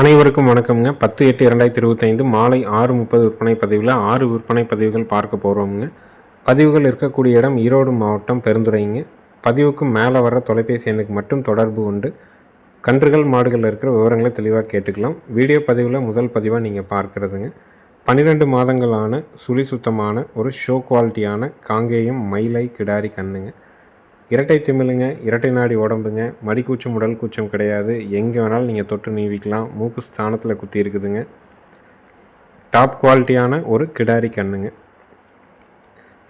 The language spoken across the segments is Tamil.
அனைவருக்கும் வணக்கம்ங்க. பத்து எட்டு இரண்டாயிரத்தி இருபத்தைந்து மாலை ஆறு முப்பது விற்பனை பதிவில் ஆறு விற்பனை பதிவுகள் பார்க்க போகிறோம்ங்க பதிவுகள் இருக்கக்கூடிய இடம் ஈரோடு மாவட்டம் பெருந்துரைங்க பதிவுக்கு மேலே வர தொலைபேசி எண்ணுக்கு மட்டும் தொடர்பு கொண்டு கன்றுகள் மாடுகள் இருக்கிற விவரங்களை தெளிவாக கேட்டுக்கலாம். வீடியோ பதிவில் முதல் பதிவாக நீங்கள் பார்க்குறதுங்க. பன்னிரெண்டு மாதங்களான சுழி சுத்தமான ஒரு ஷோ குவாலிட்டியான காங்கேயம் மயிலை கிடாரி கண்ணுங்க. இரட்டை திமிழுங்க இரட்டை நாடி உடம்புங்க. மடிக்கூச்சம் உடல் கூச்சம் கிடையாது. எங்கே வேணாலும் நீங்கள் தொட்டு நீவிக்கலாம். மூக்கு ஸ்தானத்தில் குத்தி இருக்குதுங்க. டாப் குவாலிட்டியான ஒரு கிடாரி கண்ணுங்க.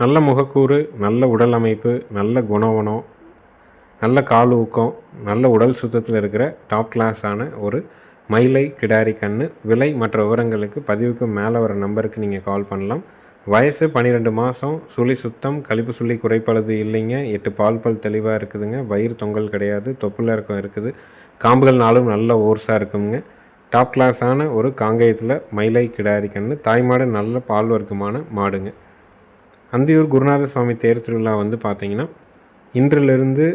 நல்ல முகக்கூறு நல்ல உடல் அமைப்பு நல்ல குணவனம் நல்ல கால் ஊக்கம் நல்ல உடல் சுத்தத்தில் இருக்கிற டாப் கிளாஸான ஒரு மயிலை கிடாரி கண்ணு. விலை மற்ற விவரங்களுக்கு பதிவுக்கு மேலே வர நம்பருக்கு நீங்கள் கால் பண்ணலாம். வயசு பன்னிரெண்டு மாதம் சுழி சுத்தம் கழிப்பு சுள்ளி குறைப்பளது இல்லைங்க. எட்டு பால் பல் தெளிவாக இருக்குதுங்க. வயிறு தொங்கல் கிடையாது. தொப்புல இறக்கம் இருக்குது. காம்புகள்னாலும் நல்ல ஓர்ஸாக இருக்குங்க. டாப் கிளாஸான ஒரு காங்கேயத்தில் மயிலை கிடாரி தாய்மாடு நல்ல பால் வர்க்கமான மாடுங்க. அந்தியூர் குருநாத சுவாமி தேர் திருவிழா வந்து பார்த்திங்கன்னா இன்றிலிருந்து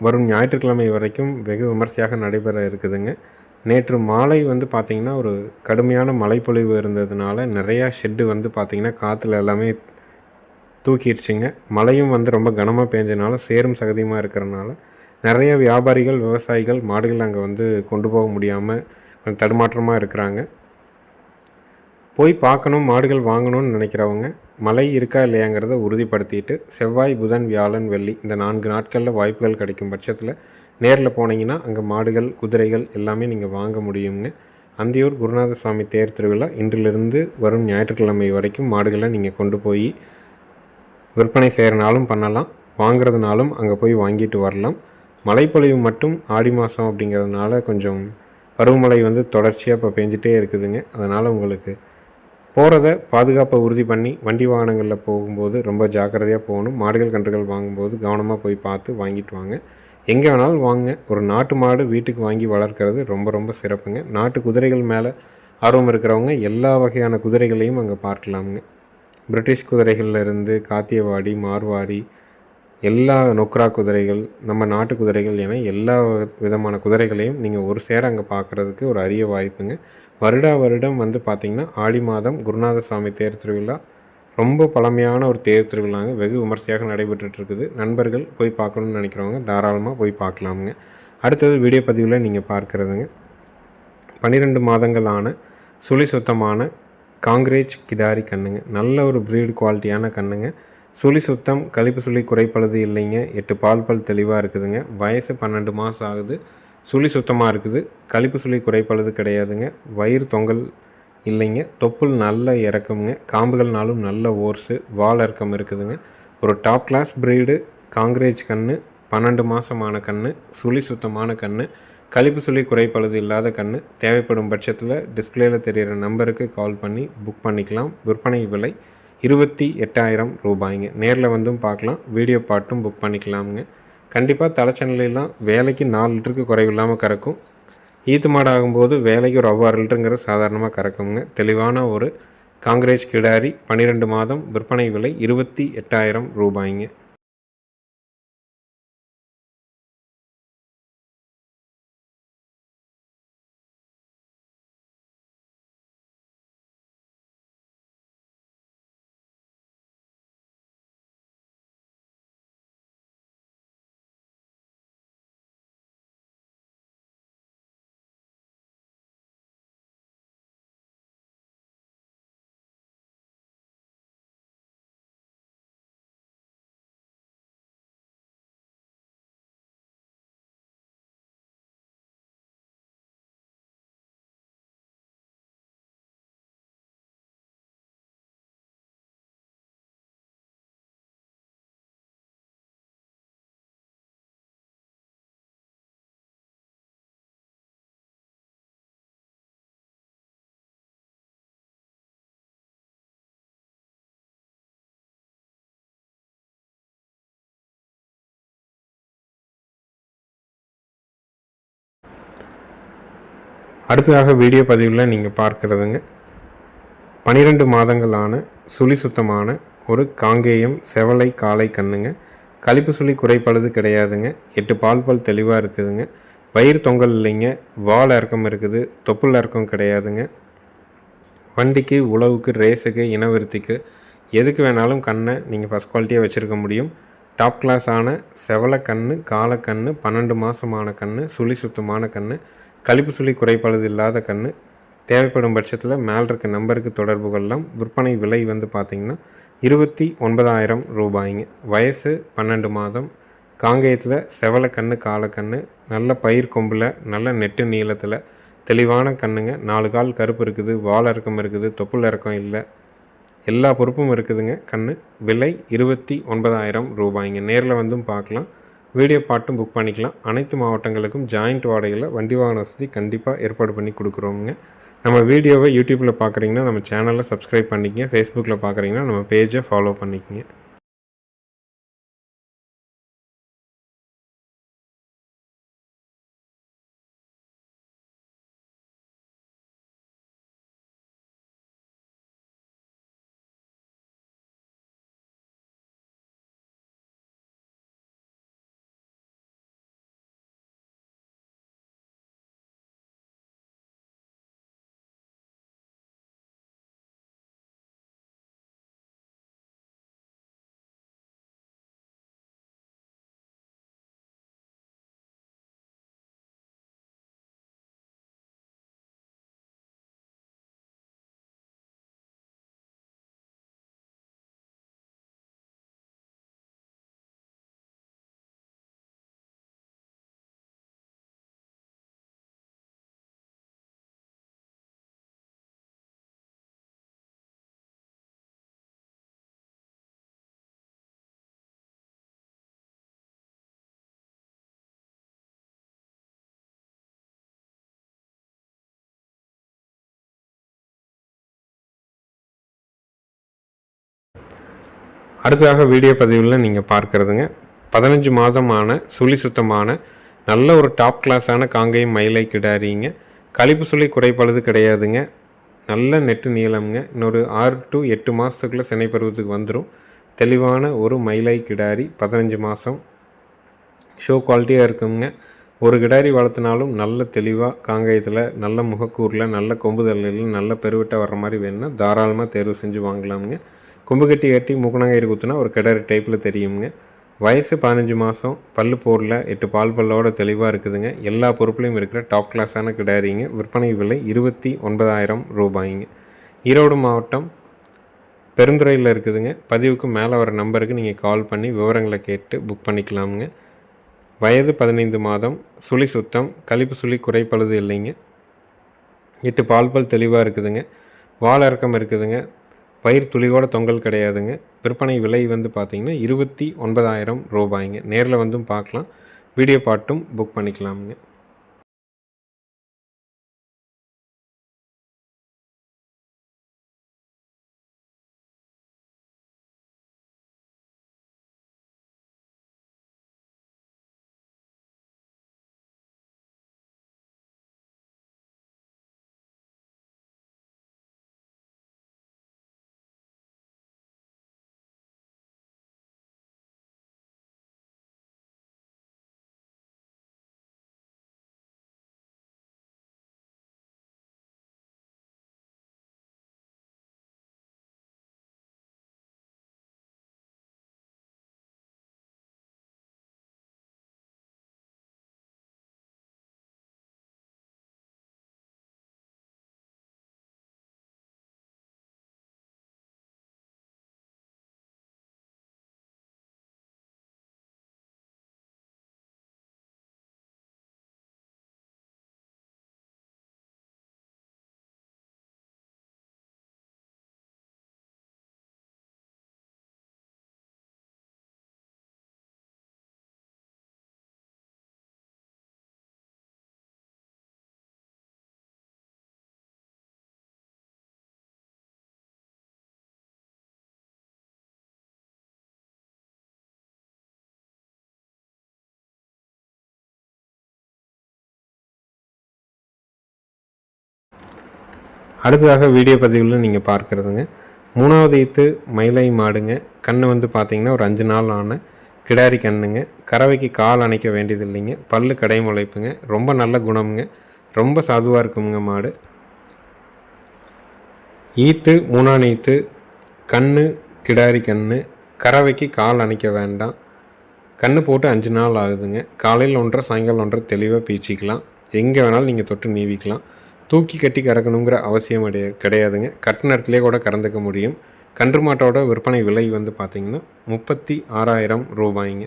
வரும் ஞாயிற்றுக்கிழமை வரைக்கும் வெகு விமர்சையாக நடைபெற இருக்குதுங்க. நேற்று மாலை வந்து பார்த்திங்கன்னா ஒரு கடுமையான மழைப்பொழிவு இருந்ததுனால நிறையா ஷெட்டு வந்து பார்த்திங்கன்னா காற்றுல எல்லாமே தூக்கிடுச்சிங்க. மழையும் வந்து ரொம்ப கனமாக பேஞ்சனால சேரும் சகதியமாக இருக்கிறனால நிறைய வியாபாரிகள் விவசாயிகள் மாடுகள் அங்கே வந்து கொண்டு போக முடியாமல் கொஞ்சம் தடுமாற்றமாக இருக்கிறாங்க. போய் பார்க்கணும் மாடுகள் வாங்கணும்னு நினைக்கிறவங்க மழை இருக்கா இல்லையாங்கிறத உறுதிப்படுத்திட்டு செவ்வாய் புதன் வியாழன் வெள்ளி இந்த நான்கு நாட்களில் வாய்ப்புகள் கிடைக்கும் பட்சத்தில் நேரில் போனீங்கன்னா அங்கே மாடுகள் குதிரைகள் எல்லாமே நீங்கள் வாங்க முடியுங்க அந்தியூர் குருநாத சுவாமி தேர் திருவிழா இன்றிலிருந்து வரும் ஞாயிற்றுக்கிழமை வரைக்கும் மாடுகளை நீங்கள் கொண்டு போய் விற்பனை செய்கிறனாலும் பண்ணலாம். வாங்குறதுனாலும் அங்கே போய் வாங்கிட்டு வரலாம். மழைப்பொழிவு மட்டும் ஆடி மாதம் அப்படிங்கிறதுனால கொஞ்சம் பருவமழை வந்து தொடர்ச்சியாக இப்போ பெஞ்சிட்டே இருக்குதுங்க. அதனால் உங்களுக்கு போகிறத பாதுகாப்பை உறுதி பண்ணி வண்டி வாகனங்களில் போகும்போது ரொம்ப ஜாக்கிரதையாக போகணும். மாடுகள் கன்றுகள் வாங்கும்போது கவனமாக போய் பார்த்து வாங்கிட்டு வாங்க. எங்கே வேணாலும் வாங்க. ஒரு நாட்டு மாடு வீட்டுக்கு வாங்கி வளர்க்குறது ரொம்ப ரொம்ப சிறப்புங்க. நாட்டு குதிரைகள் மேலே ஆர்வம் இருக்கிறவங்க எல்லா வகையான குதிரைகளையும் அங்கே பார்க்கலாமுங்க. பிரிட்டிஷ் குதிரைகள்லேருந்து காத்தியவாடி மார்வாடி எல்லா நொக்ரா குதிரைகள் நம்ம நாட்டு குதிரைகள் என எல்லா விதமான குதிரைகளையும் நீங்கள் ஒரு சேர அங்கே பார்க்குறதுக்கு ஒரு அரிய வாய்ப்புங்க. வருடா வருடம் வந்து பார்த்திங்கன்னா ஆடி மாதம் குருநாத சுவாமி தேர் திருவிழா ரொம்ப பழமையான ஒரு தேர் திருவிழாங்க. வெகு விமர்சையாக நடைபெற்றுட்ருக்குது நண்பர்கள் போய் பார்க்கணுன்னு நினைக்கிறவங்க தாராளமாக போய் பார்க்கலாமுங்க. அடுத்தது வீடியோ பதிவில் நீங்கள் பார்க்குறதுங்க. பன்னிரெண்டு மாதங்களான சுழி சுத்தமான காங்கிரேஜ் கிடாரி கண்ணுங்க. நல்ல ஒரு ப்ரீடு குவாலிட்டியான கண்ணுங்க. சுழி சுத்தம் கழிப்பு சுழி குறைப்பழுது இல்லைங்க. எட்டு பால் பல் தெளிவாக இருக்குதுங்க. வயசு பன்னெண்டு மாதம் ஆகுது. சுழி சுத்தமாக இருக்குது. கழிப்பு சுழி குறைப்பழுது கிடையாதுங்க. வயிறு தொங்கல் இல்லைங்க. தொப்புள் நல்ல இறக்கமுங்க. காம்புகள்னாலும் நல்ல ஓர்ஸு. வால் இறக்கம் இருக்குதுங்க. ஒரு டாப் கிளாஸ் ப்ரீடு காங்கிரேஜ் கன்று பன்னெண்டு மாதமான கன்று சுழி சுத்தமான கன்று கழிப்பு சுழி குறைப்பழுது இல்லாத கன்று தேவைப்படும் பட்சத்தில் டிஸ்பிளேயில் தெரிகிற நம்பருக்கு கால் பண்ணி புக் பண்ணிக்கலாம். விற்பனை விலை இருபத்தி எட்டாயிரம் ரூபாய்ங்க. நேரில் வந்தும் பார்க்கலாம் வீடியோ பாட்டும் புக் பண்ணிக்கலாமுங்க. கண்டிப்பாக தலைச்சனலாம் வேலைக்கு நாலு லிட்டருக்கு குறைவில்லாமல் கறக்கும். ஈத்து மாடு ஆகும்போது வேலைக்கு ஒரு அவ்வாறு லிட்டருங்கிற சாதாரணமாக கறக்குங்க. தெளிவான ஒரு காங்கிரேஜ் கிடாரி பன்னிரெண்டு மாதம் விற்பனை விலை இருபத்தி எட்டாயிரம் ரூபாய்ங்க. அடுத்ததாக வீடியோ பதிவில் நீங்கள் பார்க்குறதுங்க. பன்னிரெண்டு மாதங்களான சுழி சுத்தமான ஒரு காங்கேயம் செவலை காலை கண்ணுங்க. கழிப்பு சுழி குறைப்பழுது கிடையாதுங்க. எட்டு பால் பால் தெளிவாக இருக்குதுங்க. வயிறு தொங்கல் இல்லைங்க. வால் இறக்கம் இருக்குது. தொப்புள் இறக்கம் கிடையாதுங்க. வண்டிக்கு உழவுக்கு ரேஸுக்கு இனவிருத்திக்கு எதுக்கு வேணாலும் கண்ணை நீங்கள் ஃபஸ்ட் குவாலிட்டியாக வச்சுருக்க முடியும். டாப் கிளாஸான செவலை கன்று காலக்கன்று பன்னெண்டு மாதமான கன்று சுழி சுத்தமான கன்று கழிப்பு சுழி குறைபாடு இல்லாத கன்று தேவைப்படும் பட்சத்தில் மேல் இருக்க நம்பருக்கு தொடர்பு கொள்ளலாம் விற்பனை விலை வந்து பார்த்திங்கன்னா இருபத்தி ஒன்பதாயிரம் ரூபாய்ங்க. வயசு பன்னெண்டு மாதம். காங்கேயத்தில் செவலை கன்று காலக்கன்று நல்ல பயிர் கொம்பில் நல்ல நெட்டு நீளத்தில் தெளிவான கண்ணுங்க. நாலு கால் கருப்பு இருக்குது வால் இறக்கம் இருக்குது தொப்புள் இறக்கம் இல்லை. எல்லா பொறுப்பும் இருக்குதுங்க கண்ணு. விலை இருபத்தி ஒன்பதாயிரம் ரூபாய்ங்க. நேரில் வந்தும் பார்க்கலாம் வீடியோ பாட்டும் புக் பண்ணிக்கலாம். அனைத்து மாவட்டங்களுக்கும் ஜாயிண்ட் வாடகையில் வண்டி வாகன வசதி கண்டிப்பாக ஏற்பாடு பண்ணி கொடுக்குறோங்க நம்ம வீடியோவை யூடியூப்பில் பார்க்குறீங்கன்னா நம்ம சேனலை சப்ஸ்கிரைப் பண்ணிக்கங்க. ஃபேஸ்புக்கில் பார்க்குறீங்கன்னா நம்ம பேஜை ஃபாலோ பண்ணிக்கங்க. அடுத்ததாக வீடியோ பதிவில் நீங்கள் பார்க்குறதுங்க. பதினஞ்சு மாதமான சுழி சுத்தமான நல்ல ஒரு டாப் கிளாஸான காங்கேயம் மயிலை கிடாரிங்க. கழிப்பு சுழி குறைப்பழுது கிடையாதுங்க. நல்ல நெட்டு நீளம்ங்க. இன்னொரு ஆறு டு எட்டு மாதத்துக்குள்ளே சினை பருவத்துக்கு வந்துடும் தெளிவான ஒரு மயிலை கிடாரி பதினஞ்சு மாதம் ஷோ குவாலிட்டியாக இருக்குங்க. ஒரு கிடாரி வளர்த்தினாலும் நல்ல தெளிவாக காங்கேயத்தில் நல்ல முகக்கூரில் நல்ல கொம்பு நல்ல பெருவிட்டாக வர்ற மாதிரி வேணும்னா தாராளமாக தேர்வு செஞ்சு வாங்கலாமுங்க. கொம்பு கட்டி கட்டி மூக்கணாங்கயிறு குத்துனா ஒரு கிடறு டைப்பில் தெரியுங்க வயசு பதினஞ்சு மாதம் பல்லு போரில் எட்டு பால் பல்லோட தெளிவாக இருக்குதுங்க. எல்லா பொறுப்புலையும் இருக்கிற டாப் கிளாஸான கிடாரிங்க. விற்பனை விலை இருபத்தி ஒன்பதாயிரம் ரூபாய்ங்க. ஈரோடு மாவட்டம் பெருந்துறையில் இருக்குதுங்க. பதிவுக்கு மேலே வர நம்பருக்கு நீங்கள் கால் பண்ணி விவரங்களை கேட்டு புக் பண்ணிக்கலாமுங்க. வயது பதினைந்து மாதம் சுழி சுத்தம் கழிப்பு சுழி குறைப்பழுது இல்லைங்க. எட்டு பால் பல் தெளிவாக இருக்குதுங்க. வால் இறக்கம் இருக்குதுங்க. பயிர் துளியோட தொங்கல் கிடையாதுங்க. விற்பனை விலை வந்து பார்த்திங்கன்னா இருபத்தி ஒன்பதாயிரம் ரூபாய்ங்க. நேரில் வந்தும் பார்க்கலாம் வீடியோ பாட்டும் புக் பண்ணிக்கலாமுங்க. அடுத்ததாக வீடியோ பதிவில் நீங்கள் பார்க்குறதுங்க. மூணாவது ஈத்து மயிலை மாடுங்க. கண்ணு வந்து பார்த்தீங்கன்னா ஒரு அஞ்சு நாள் ஆன கிடாரி கண்ணுங்க. கறவைக்கு கால் அணைக்க வேண்டியது இல்லைங்க பல்லு கடை முளைப்புங்க ரொம்ப நல்ல குணமுங்க. ரொம்ப சாதுவாக இருக்குங்க மாடு. ஈத்து மூணாம் ஈத்து கண்ணு கிடாரி கண்ணு கறவைக்கு கால் அணைக்க வேண்டாம். கண்ணு போட்டு அஞ்சு நாள் ஆகுதுங்க. காலையில் ஒன்றரை சாயங்காலம் ஒன்றரை தெளிவாக பீச்சிக்கலாம். எங்கே வேணாலும் நீங்கள் தொட்டு நீவிக்கலாம் தூக்கி கட்டி கறக்கணுங்கிற அவசியம் கிடையாதுங்க. கட்டு நேரத்துலேயே கூட கறந்துக்க முடியும். கன்று மாட்டோட விற்பனை விலை வந்து பார்த்திங்கன்னா முப்பத்தி ஆறாயிரம் ரூபாய்ங்க.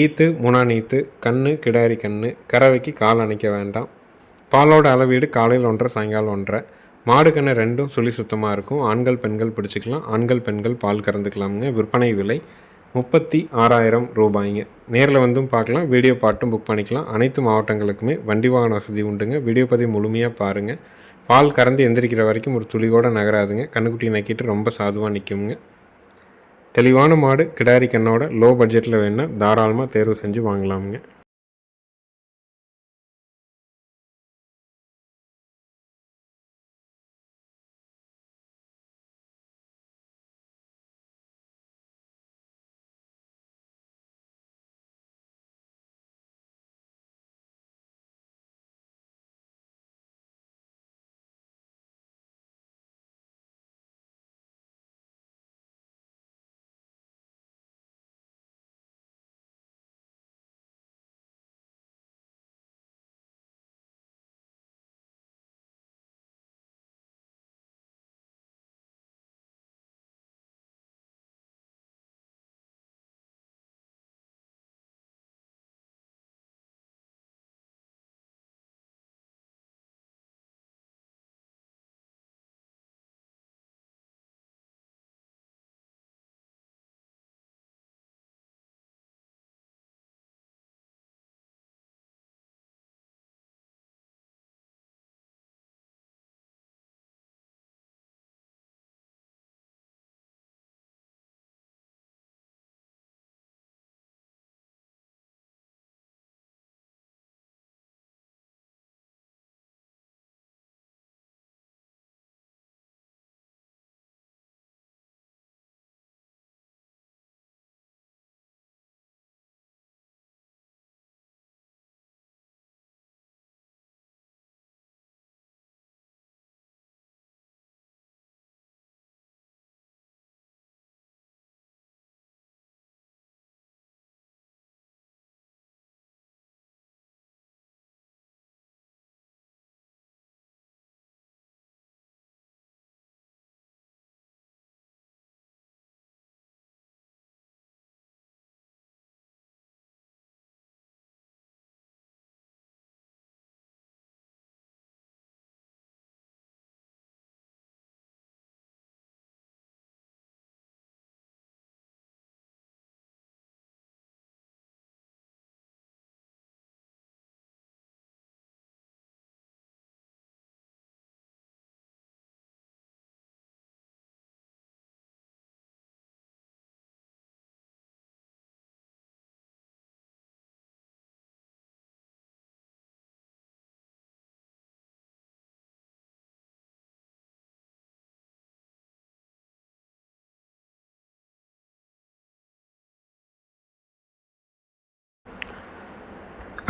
ஈத்து மூணாம் ஈத்து கண்ணு கிடாரி கண்ணு கறவைக்கு கால் அணைக்க வேண்டாம். பாலோட அளவீடு காலையில் ஒன்றரை சாயங்காலம் ஒன்றரை. மாடு கண்ணு ரெண்டும் சுழி சுத்தமாக இருக்கும். ஆண்கள் பெண்கள் பிடிச்சிக்கலாம். ஆண்கள் பெண்கள் பால் கறந்துக்கலாமுங்க. விற்பனை விலை முப்பத்தி ஆறாயிரம் ரூபாய்ங்க. நேரில் வந்தும் பார்க்கலாம் வீடியோ பாட்டும் புக் பண்ணிக்கலாம். அனைத்து மாவட்டங்களுக்குமே வண்டி வாகன வசதி உண்டுங்க. வீடியோ பதிவு முழுமையாக பாருங்கள் பால் கறந்து எந்திரிக்கிற வரைக்கும் ஒரு துளியோடு நகராதுங்க. கண்ணுக்குட்டி நக்கிட்டு ரொம்ப சாதுவாக நிற்குங்க தெளிவான மாடு கிடாரி கண்ணோட லோ பட்ஜெட்டில் வேணால் தாராளமாக தேர்வு செஞ்சு வாங்கலாமுங்க.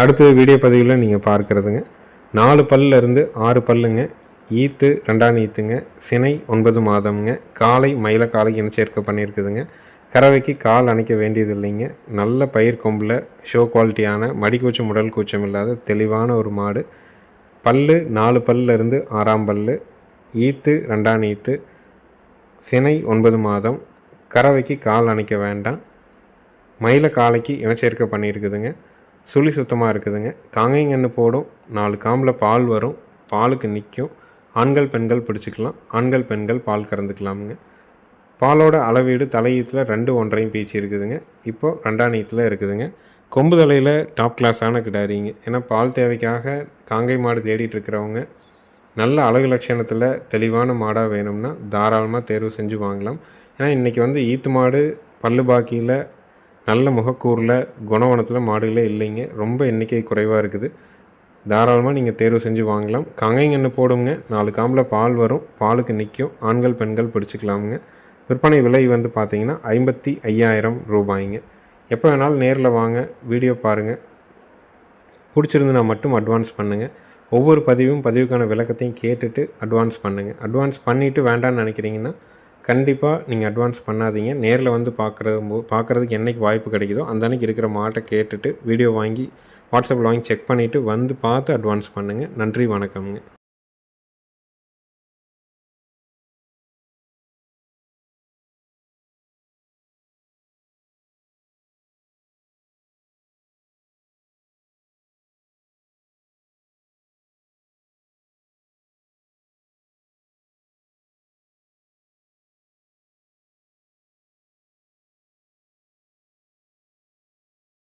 அடுத்த வீடியோ பதிவில் நீங்கள் பார்க்குறதுங்க. நாலு பல்லிருந்து ஆறு பல்லுங்க. ஈத்து ரெண்டாம் ஈத்துங்க. சினை ஒன்பது மாதம்ங்க. காலை மயில காலை இனச்சேர்க்கை பண்ணியிருக்குதுங்க. கறவைக்கு கால் அணைக்க வேண்டியது இல்லைங்க நல்ல பயிர் கொம்பில் ஷோ குவாலிட்டியான மடிக்கூச்சம் உடல் கூச்சம் இல்லாத தெளிவான ஒரு மாடு. பல்லு நாலு பல்லிருந்து ஆறாம் பல்லு. ஈத்து ரெண்டாம் ஈத்து. சினை ஒன்பது மாதம். கறவைக்கு கால் அணைக்க வேண்டாம். மயில காலைக்கு இனச்சேர்க்கை பண்ணியிருக்குதுங்க. சுழி சுத்தமாக இருக்குதுங்க. காங்கைங்கன்று போடும். நாலு காம்பில் பால் வரும். பாலுக்கு நிற்கும் ஆண்கள் பெண்கள் பிடிச்சிக்கலாம். ஆண்கள் பெண்கள் பால் கறந்துக்கலாமுங்க. பாலோட அளவீடு தலையீத்தில் ரெண்டு ஒன்றையும் பீச்சு இருக்குதுங்க. இப்போது ரெண்டாம் நீத்தில் இருக்குதுங்க. கொம்பு தலையில் டாப் கிளாஸான கிடாரிங்க. ஏன்னா பால் தேவைக்காக காங்கை மாடு தேடிட்டு இருக்கிறவங்க நல்ல அழகு லட்சணத்தில் தெளிவான மாடாக வேணும்னா தாராளமாக தேர்வு செஞ்சு வாங்கலாம். ஏன்னா இன்றைக்கி வந்து ஈத்து மாடு பல்லு பாக்கியில் நல்ல முகக்கூரில் குணவனத்தில் மாடுகளே இல்லைங்க. ரொம்ப எண்ணிக்கை குறைவாக இருக்குது. தாராளமாக நீங்கள் தேர்வு செஞ்சு வாங்கலாம். கங்கைங்கன்னு போடுங்க. நாலு காம்பில் பால் வரும். பாலுக்கு நிற்கும் ஆண்கள் பெண்கள் பிடிச்சிக்கலாமுங்க. விற்பனை விலை வந்து பார்த்தீங்கன்னா ஐம்பத்தி ஐயாயிரம் ரூபாய்ங்க. எப்போ வேணாலும் நேரில் வாங்க. வீடியோ பாருங்கள் பிடிச்சிருந்துனா மட்டும் அட்வான்ஸ் பண்ணுங்கள் ஒவ்வொரு பதிவும் பதிவுக்கான விளக்கத்தையும் கேட்டுட்டு அட்வான்ஸ் பண்ணுங்கள் அட்வான்ஸ் பண்ணிவிட்டு வேண்டாம்னு நினைக்கிறீங்கன்னா கண்டிப்பாக நீங்கள் அட்வான்ஸ் பண்ணாதீங்க. நேரில் வந்து பார்க்குறது பார்க்குறதுக்கு என்றைக்கு வாய்ப்பு கிடைக்குதோ அந்த அன்னைக்கு இருக்கிற மாட்டை கேட்டுட்டு வீடியோ வாங்கி வாட்ஸ்அப்பில் வாங்கி செக் பண்ணிவிட்டு வந்து பார்த்து அட்வான்ஸ் பண்ணுங்கள் நன்றி வணக்கம்ங்க.